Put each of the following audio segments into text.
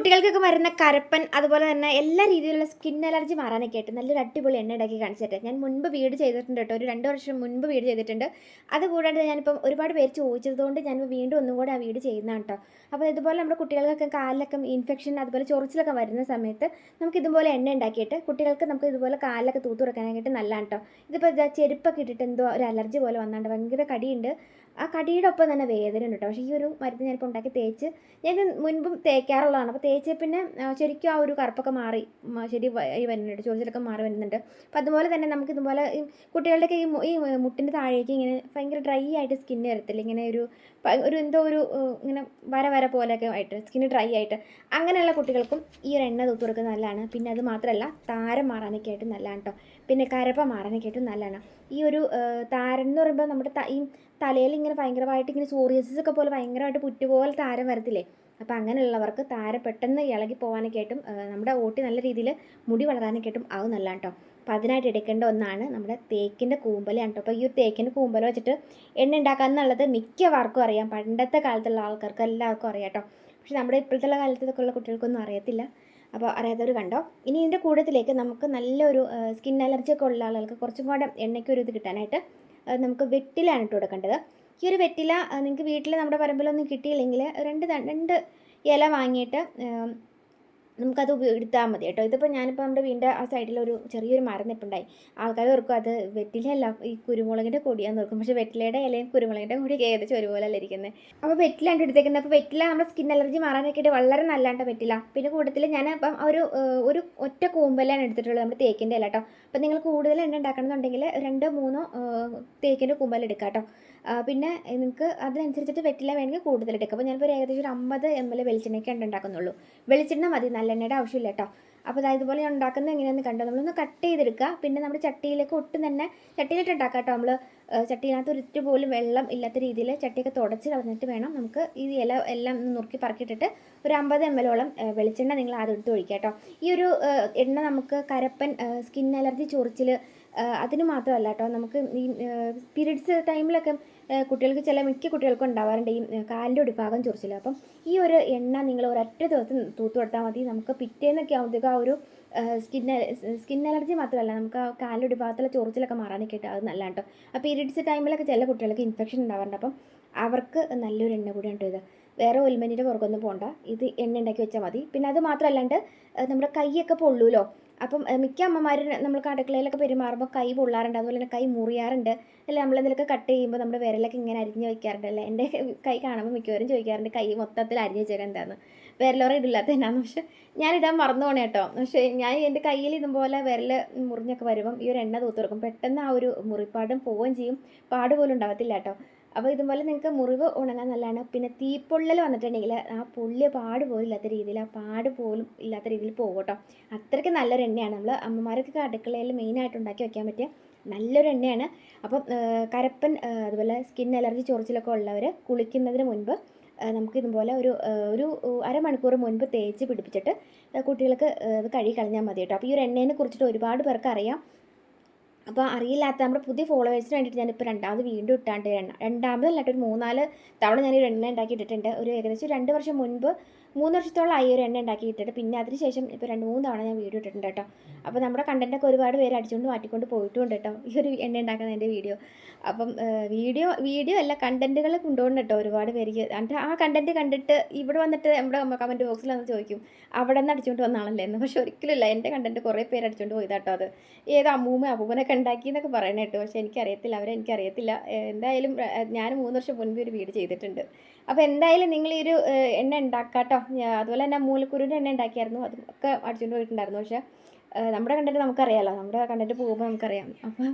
കുട്ടികൾക്കൊക്കെ വരുന്ന കരപ്പൻ അതുപോലെ തന്നെ എല്ലാ രീതിയിലുള്ള സ്കിൻ അലർജി മാറാനൊക്കെ ആയിട്ട് നല്ലൊരു അടിപൊളി എണ്ണ ഉണ്ടാക്കി കാണിച്ചിട്ട്. ഞാൻ മുൻപ് വീട് ചെയ്തിട്ടുണ്ട് കേട്ടോ. ഒരു രണ്ട് വർഷം മുൻപ് വീട് ചെയ്തിട്ടുണ്ട്. അതുകൂടാണ്ട് ഞാനിപ്പം ഒരുപാട് പേര് ചോദിച്ചതുകൊണ്ട് ഞാൻ വീണ്ടും ഒന്നും കൂടെ ആ വീട് ചെയ്യുന്നതാണ് കേട്ടോ. അപ്പോൾ ഇതുപോലെ നമ്മുടെ കുട്ടികൾക്കൊക്കെ കാലിലൊക്കെ ഇൻഫെക്ഷൻ അതുപോലെ ചൊറിച്ചിലൊക്കെ വരുന്ന സമയത്ത് നമുക്ക് ഇതുപോലെ എണ്ണ ഉണ്ടാക്കിയിട്ട് കുട്ടികൾക്ക് നമുക്ക് ഇതുപോലെ കാലിലൊക്കെ തൂത്ത് കൊടുക്കാനായിട്ട് നല്ലതാണ് കേട്ടോ. ഇതിപ്പോൾ ഇതാ ചെരുപ്പൊക്കെ ഇട്ടിട്ട് എന്തോ ഒരു അലർജി പോലെ വന്നാണ്ട്. ഭയങ്കര കടിയുണ്ട്. ആ കടിയുടെ ഒപ്പം തന്നെ വേദന ഉണ്ട് പക്ഷേ ഈ ഒരു മരുന്ന് ഞാനിപ്പോൾ ഉണ്ടാക്കി തേച്ച് ഞാൻ മുൻപും തേക്കാറുള്ളതാണ്. അപ്പോൾ തേച്ച് പിന്നെ ശരിക്കും ആ ഒരു കറുപ്പൊക്കെ മാറി ശരി ഈ വരുന്നുണ്ട് ചോദിച്ചിലൊക്കെ മാറി വരുന്നുണ്ട്. അപ്പോൾ അതുപോലെ തന്നെ നമുക്ക് ഇതുപോലെ ഈ കുട്ടികളുടെയൊക്കെ ഈ ഈ മുട്ടിന്റെ താഴേക്ക് ഇങ്ങനെ ഭയങ്കര ഡ്രൈ ആയിട്ട് സ്കിന്ന് വരത്തില്ല. ഇങ്ങനെ ഒരു ഒരു എന്തോ ഒരു ഇങ്ങനെ വര വര പോലെയൊക്കെ ആയിട്ട് സ്കിന്ന് ഡ്രൈ ആയിട്ട്. അങ്ങനെയുള്ള കുട്ടികൾക്കും ഈ ഒരു എണ്ണ തൂത്ത് കൊടുക്കുന്നത് നല്ലതാണ്. പിന്നെ അത് മാത്രമല്ല താരം മാറാനൊക്കെ ആയിട്ട് നല്ലതാണ് കേട്ടോ. പിന്നെ കരപ്പ മാറാനൊക്കെ ആയിട്ട് നല്ലതാണ്. ഈ ഒരു താരം എന്ന് പറയുമ്പോൾ നമ്മുടെ ഈ തലയിൽ ഇങ്ങനെ ഭയങ്കരമായിട്ട് ഇങ്ങനെ സോറിയസിസ് ഒക്കെ പോലെ ഭയങ്കരമായിട്ട് പുറ്റുപോലെ താരം വരത്തില്ലേ? അപ്പോൾ അങ്ങനെയുള്ളവർക്ക് താരം പെട്ടെന്ന് ഇളകി പോകാനൊക്കെ ആയിട്ടും നമ്മുടെ ഓട്ടി നല്ല രീതിയിൽ മുടി വളരാനൊക്കെ ആയിട്ടും ആവും നല്ലതാണ് കേട്ടോ അപ്പോൾ അതിനായിട്ട് എടുക്കേണ്ട ഒന്നാണ് നമ്മുടെ തേക്കിന്റെ കൂമ്പലാണ് കേട്ടോ അപ്പോൾ ഈ തേക്കിന്റെ കൂമ്പല വെച്ചിട്ട് എണ്ണ ഉണ്ടാക്കുക എന്നുള്ളത് മിക്കവർക്കും അറിയാം. പണ്ടത്തെ കാലത്തുള്ള ആൾക്കാർക്ക് എല്ലാവർക്കും അറിയാം കേട്ടോ പക്ഷെ നമ്മുടെ ഇപ്പോഴത്തെ കാലത്തൊക്കെ ഉള്ള കുട്ടികൾക്കൊന്നും അറിയത്തില്ല. അപ്പോൾ അറിയാത്തവർ കണ്ടോ? ഇനി ഇതിന്റെ കൂടത്തിലേക്ക് നമുക്ക് നല്ലൊരു സ്കിൻ അലർജി ഒക്കെ ഉള്ള ആളുകൾക്ക് കുറച്ചും കൂടെ എണ്ണയ്ക്ക് ഒരു ഇത് കിട്ടാനായിട്ട് നമുക്ക് വെറ്റിലാണ് ഇട്ട് കൊടുക്കേണ്ടത്. ഈ ഒരു വെറ്റില നിങ്ങൾക്ക് വീട്ടിൽ നമ്മുടെ പറമ്പിലൊന്നും കിട്ടിയില്ലെങ്കിൽ രണ്ട് രണ്ട് ഇല വാങ്ങിയിട്ട് നമുക്കത് എടുത്താൽ മതി കേട്ടോ. ഇതിപ്പോൾ ഞാനിപ്പോൾ നമ്മുടെ വീടിന്റെ ആ സൈഡിൽ ഒരു ചെറിയൊരു മരം നിൽപ്പുണ്ടായി ആൾക്കാർ ഓർക്കും അത് വെറ്റിലയല്ല ഈ കുരുമുളകിന്റെ കൊടിയാന്ന് ഓർക്കും. പക്ഷേ വെറ്റിലയുടെ ഇലയും കുരുമുളകിന്റെ കൊടിയൊക്കെ ഏകദേശം ഒരുപോലെ അല്ല ഇരിക്കുന്നത് അപ്പോൾ വെറ്റിലാണ് എടുത്തേക്കുന്നത് അപ്പോൾ വെറ്റില നമ്മുടെ സ്കിൻ അലർജി മാറാനൊക്കെ വളരെ നല്ലതാണ് വെറ്റില. പിന്നെ കൂടുതൽ ഞാൻ അപ്പം ഒരു ഒരു ഒറ്റ കൂമ്പലാണ് എടുത്തിട്ടുള്ളത് നമ്മുടെ തേക്കിന്റെ ഇല കേട്ടോ. അപ്പോൾ നിങ്ങൾ കൂടുതൽ എണ്ണ ഉണ്ടാക്കണമെന്നുണ്ടെങ്കിൽ രണ്ടോ മൂന്നോ തേക്കിന്റെ കൂമ്പൽ എടുക്കാം കേട്ടോ. പിന്നെ നിങ്ങൾക്ക് അതിനനുസരിച്ചിട്ട് വെറ്റില വേണമെങ്കിൽ കൂടുതൽ എടുക്കാം. അപ്പോൾ ഞാനിപ്പോൾ ഏകദേശം ഒരു അമ്പത് എം എൽ വെളിച്ചെണ്ണയ്ക്ക് ഉണ്ടാക്കുന്നുള്ളൂ. വെളിച്ചെണ്ണ മതി നല്ലെണ്ണയുടെ ആവശ്യമില്ല കേട്ടോ അപ്പോൾ അതായത് ഇതുപോലെ ഞാൻ ഉണ്ടാക്കുന്നത് എങ്ങനെയാണെന്ന് കണ്ടോ. നമ്മളൊന്ന് കട്ട് ചെയ്തെടുക്കുക. പിന്നെ നമ്മുടെ ചട്ടിയിലേക്ക് ഒട്ടും തന്നെ ചട്ടിയിലിട്ട് ഉണ്ടാക്കാം കേട്ടോ നമ്മൾ ചട്ടിയിനകത്ത് ഒരിറ്റ് പോലും വെള്ളം ഇല്ലാത്ത രീതിയിൽ ചട്ടിയൊക്കെ തുടച്ച് കളഞ്ഞിട്ട് വേണം നമുക്ക് ഈ ഇല എല്ലാം ഒന്ന് നുറുക്കി പറക്കിയിട്ടിട്ട് ഒരു അമ്പത് എം എല്ലോളം വെളിച്ചെണ്ണ നിങ്ങൾ ആദ്യം എടുത്ത് ഒഴിക്കുക കേട്ടോ ഈ ഒരു എണ്ണ നമുക്ക് കരപ്പൻ സ്കിൻ അലർജി ചൊറിച്ചിൽ അതിന് മാത്രമല്ല കേട്ടോ നമുക്ക് ഈ പീരീഡ്സ് ടൈമിലൊക്കെ കുട്ടികൾക്ക് ചില മിക്ക കുട്ടികൾക്കും ഉണ്ടാവാറുണ്ട് ഈ കാലിന്റെ ഒടിഭാഗം ചൊറിച്ചിൽ അപ്പം ഈ ഒരു എണ്ണ നിങ്ങൾ ഒരൊറ്റ ദിവസം തൂത്ത് കൊടുത്താൽ മതി. നമുക്ക് പിറ്റേന്നൊക്കെ ആകുമ്പോഴത്തേക്കും ആ ഒരു സ്കിൻ സ്കിൻ അലർജി മാത്രമല്ല നമുക്ക് ആ കാലിന്റെ ഭാഗത്തുള്ള ചൊറിച്ചിലൊക്കെ മാറാനൊക്കെ ആയിട്ട് അത് നല്ല കേട്ടോ അപ്പോൾ പീരീഡ്സ് ടൈമിലൊക്കെ ചില കുട്ടികൾക്ക് ഇൻഫെക്ഷൻ ഉണ്ടാവാറുണ്ട്. അപ്പം അവർക്ക് നല്ലൊരു എണ്ണ കൂടിയാണ് കേട്ടോ ഇത്. വേറെ ഓയിൽമെന്റിന്റെ പുറകൊന്നും പോകണ്ട ഇത് എണ്ണ ഉണ്ടാക്കി വെച്ചാൽ മതി. പിന്നെ അത് മാത്രമല്ലാണ്ട് നമ്മുടെ കൈയൊക്കെ പൊള്ളൂലോ? അപ്പം മിക്ക അമ്മമാരും നമ്മൾ അടുക്കളയിലൊക്കെ പെരുമാറുമ്പോൾ കൈ പൊള്ളാറുണ്ട്. അതുപോലെ തന്നെ കൈ മുറിയാറുണ്ട്. അല്ല? നമ്മളെന്തെങ്കിലുമൊക്കെ കട്ട് ചെയ്യുമ്പോൾ നമ്മുടെ വിരലൊക്കെ ഇങ്ങനെ അരിഞ്ഞ് വയ്ക്കാറുണ്ട് അല്ലേ? എന്റെ കൈ കാണുമ്പോൾ മിക്കവരും ചോദിക്കാറുണ്ട് കൈ മൊത്തത്തിൽ അരിഞ്ഞ് വെച്ചേക്കാൻ എന്താന്ന്? വിരലോറ ഇടില്ലാത്ത എന്നാന്ന്. പക്ഷെ ഞാനിടാൻ മറന്നു പോണേ കേട്ടോ. പക്ഷേ ഞാൻ എന്റെ കയ്യിൽ ഇതുപോലെ വിരൽ മുറിഞ്ഞൊക്കെ വരുമ്പം ഈ ഒരു എണ്ണ തൂത്ത് കൊടുക്കും. പെട്ടെന്ന് ആ ഒരു മുറിപ്പാടും പോവുകയും ചെയ്യും. പാട് പോലും ഉണ്ടാവത്തില്ല കേട്ടോ. അപ്പോൾ ഇതുപോലെ നിങ്ങൾക്ക് മുറിവ് ഉണങ്ങാൻ നല്ലതാണ്. പിന്നെ തീപ്പൊള്ളൽ വന്നിട്ടുണ്ടെങ്കിൽ ആ പൊള്ളിയ പാട് പോലും ഇല്ലാത്ത രീതിയിൽ ആ പാട് പോലും ഇല്ലാത്ത രീതിയിൽ പോകും കേട്ടോ അത്രയ്ക്ക് നല്ലൊരു എണ്ണയാണ്. നമ്മൾ അമ്മമാരൊക്കെ അടുക്കളയിൽ മെയിനായിട്ട് ഉണ്ടാക്കി വെക്കാൻ പറ്റിയ നല്ലൊരു എണ്ണയാണ്. അപ്പം കരപ്പൻ അതുപോലെ സ്കിൻ അലർജി ചൊറിച്ചിലൊക്കെ ഉള്ളവർ കുളിക്കുന്നതിന് മുൻപ് നമുക്ക് ഇതുപോലെ ഒരു ഒരു അരമണിക്കൂർ മുൻപ് തേച്ച് പിടിപ്പിച്ചിട്ട് കുട്ടികൾക്ക് അത് കഴുകി കളഞ്ഞാൽ മതി കേട്ടോ അപ്പോൾ ഈ ഒരു എണ്ണേനെ കുറിച്ചിട്ട് ഒരുപാട് പേർക്ക് അറിയാം. അപ്പോൾ അറിയില്ലാത്ത നമ്മുടെ പുതിയ ഫോളോവേഴ്സിന് വേണ്ടിയിട്ട് ഞാനിപ്പോൾ രണ്ടാമത് വീണ്ടും ഇട്ടാണ്ട് രണ്ടാമതല്ലാട്ട് ഒരു മൂന്നാൽ തവണ ഞാൻ ഈ എണ്ണ ഉണ്ടാക്കി ഇട്ടിട്ടുണ്ട് ഒരു ഏകദേശം രണ്ട് വർഷം മുൻപ് മൂന്ന് വർഷത്തോളം ആയി ഒരു എണ്ണ ഉണ്ടാക്കി ഇട്ടിട്ട് പിന്നെ അതിന് ശേഷം ഇപ്പോൾ രണ്ട് മൂന്ന് തവണ ഞാൻ വീഡിയോ ഇട്ടിട്ടുണ്ട് കേട്ടോ. അപ്പോൾ നമ്മുടെ കണ്ടന്റൊക്കെ ഒരുപാട് പേര് അടിച്ചുകൊണ്ട് മാറ്റിക്കൊണ്ട് പോയിട്ടുണ്ട് കേട്ടോ. ഈ ഒരു എണ്ണ ഉണ്ടാക്കുന്ന എന്റെ വീഡിയോ. അപ്പം വീഡിയോ വീഡിയോ അല്ല കണ്ടന്റുകൾ കൊണ്ടുപോകുന്നുണ്ട് കേട്ടോ ഒരുപാട് പേര്. എന്നിട്ട് ആ കണ്ടന്റ് കണ്ടിട്ട് ഇവിടെ വന്നിട്ട് നമ്മുടെ കമന്റ് ബോക്സിൽ വന്ന് ചോദിക്കും അവിടെ നിന്ന് അടിച്ചുകൊണ്ട് വന്നാണല്ലേ എന്ന്. പക്ഷെ ഒരിക്കലുമില്ല എന്റെ കണ്ടന്റ് കുറേ പേര് അടിച്ചുകൊണ്ട് പോയതാട്ടോ അത്. ഏത് അമ്മൂമ്മ അപ്പൂമ്മനൊക്കെ ഉണ്ടാക്കി എന്നൊക്കെ പറയണ കേട്ടോ. പക്ഷെ എനിക്കറിയത്തില്ല അവരെ എനിക്കറിയത്തില്ല. എന്തായാലും ഞാൻ മൂന്ന് വർഷം മുൻപ് ഒരു വീട് ചെയ്തിട്ടുണ്ട്. അപ്പോൾ എന്തായാലും നിങ്ങൾ ഈ ഒരു എണ്ണ ഉണ്ടാക്കാട്ടോ. ഞാ- അതുപോലെ തന്നെ മൂലക്കുരുവിന്റെ എണ്ണ ഉണ്ടാക്കിയായിരുന്നു. അതൊക്കെ അടിച്ചുകൊണ്ട് പോയിട്ടുണ്ടായിരുന്നു. പക്ഷേ നമ്മുടെ കണ്ടന്റ് നമുക്കറിയാമല്ലോ നമ്മുടെ കണ്ടന്റ് പോകുമ്പോൾ നമുക്കറിയാം. അപ്പം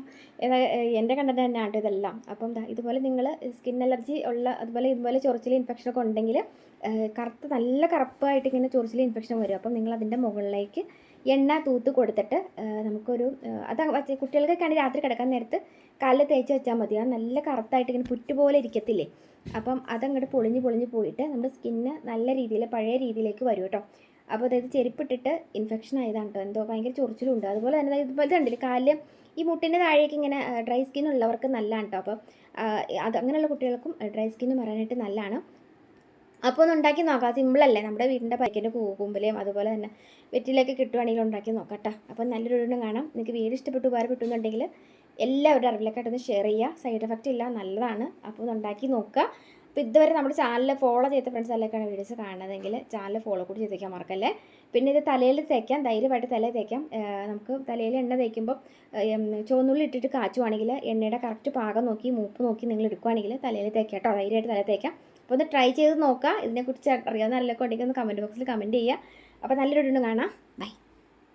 എന്റെ കണ്ടന്റ് തന്നെയാണ് ഇതെല്ലാം. അപ്പം ഇതുപോലെ നിങ്ങൾ സ്കിൻ അലർജി ഉള്ള അതുപോലെ ഇതുപോലെ ചൊറിച്ചിൽ ഇൻഫെക്ഷനൊക്കെ ഉണ്ടെങ്കിൽ കറുത്ത് നല്ല കറുപ്പായിട്ട് ഇങ്ങനെ ചൊറിച്ചിൽ ഇൻഫെക്ഷൻ വരും. അപ്പം നിങ്ങൾ അതിന്റെ മുകളിലേക്ക് എണ്ണ തൂത്ത് കൊടുത്തിട്ട് നമുക്കൊരു അത് കുട്ടികൾക്കൊക്കെയാണെങ്കിൽ കുട്ടികൾക്കൊക്കെയാണ് രാത്രി കിടക്കാൻ നേരത്ത് കാലിൽ തേച്ച് വെച്ചാൽ മതി. അത് നല്ല കറുത്തായിട്ട് ഇങ്ങനെ പുറ്റുപോലെ ഇരിക്കത്തില്ലേ? അപ്പം അതങ്ങോട്ട് പൊളിഞ്ഞ് പൊളിഞ്ഞ് പോയിട്ട് നമ്മുടെ സ്കിന്ന് നല്ല രീതിയിൽ പഴയ രീതിയിലേക്ക് വരും കേട്ടോ. അപ്പോൾ അതായത് ചെരുപ്പിട്ടിട്ട് ഇൻഫെക്ഷൻ ആയതാണ് കേട്ടോ. എന്തോ ഭയങ്കര ചൊറിച്ചിലും ഉണ്ട് അതുപോലെ തന്നെ ഇതുപോലെ കണ്ടില്ലേ? കാലിൽ ഈ മുട്ടിന്റെ താഴേക്ക് ഇങ്ങനെ ഡ്രൈ സ്കിൻ ഉള്ളവർക്ക് നല്ലതാണ് കേട്ടോ. അപ്പോൾ അത് അങ്ങനെയുള്ള കുട്ടികൾക്കും ഡ്രൈ സ്കിന്ന് പറയാനായിട്ട് നല്ലതാണ്. അപ്പോൾ ഒന്ന് ഉണ്ടാക്കി നോക്കാം. സിമ്പിളല്ലേ നമ്മുടെ വീടിന്റെ പൈക്കിന്റെ കൂമ്പലയും അതുപോലെ തന്നെ വെറ്റിലൊക്കെ കിട്ടുവാണെങ്കിൽ ഉണ്ടാക്കി നോക്കാം കേട്ടോ. അപ്പോൾ നല്ലൊരു കാണാം. നിങ്ങൾക്ക് വീട് ഇഷ്ടപ്പെട്ടു ഉപകാരപ്പെട്ടു എന്നുണ്ടെങ്കിൽ എല്ലാവരുടെ അറിവിലേക്കായിട്ടൊന്ന് ഷെയർ ചെയ്യുക. സൈഡ് എഫക്റ്റ് ഇല്ല നല്ലതാണ്. അപ്പോൾ ഒന്ന് ഉണ്ടാക്കി നോക്കുക. അപ്പോൾ ഇതുവരെ നമ്മുടെ ചാനൽ ഫോളോ ചെയ്ത ഫ്രണ്ട്സ് എല്ലാവർക്കാണ് വീഡിയോസ് കാണുന്നതെങ്കിൽ ചാനൽ ഫോളോ കൂടി ചെയ്തേക്കാൻ മറക്കല്ലേ? പിന്നെ ഇത് തലയിൽ തേക്കാം ധൈര്യമായിട്ട് തലയിൽ തേക്കാം. നമുക്ക് തലയിൽ എണ്ണ തേക്കുമ്പോൾ ചുവന്നുള്ളി ഇട്ടിട്ട് കാച്ചുവാണെങ്കിൽ എണ്ണയുടെ കറക്റ്റ് പാകം നോക്കി മൂപ്പ് നോക്കി നിങ്ങൾ എടുക്കുവാണെങ്കിൽ തലയിൽ തേക്കാം കേട്ടോ. ധൈര്യമായിട്ട് തലയിൽ തേക്കാം. അപ്പോൾ ഒന്ന് ട്രൈ ചെയ്ത് നോക്കുക. ഇതിനെക്കുറിച്ച് അറിയാവുന്ന ആരെല്ലാം ഉണ്ടെങ്കിൽ ഒന്ന് കമന്റ് ബോക്സിൽ കമന്റ് ചെയ്യുക. അപ്പോൾ നല്ലൊരു കാണാം. ബൈ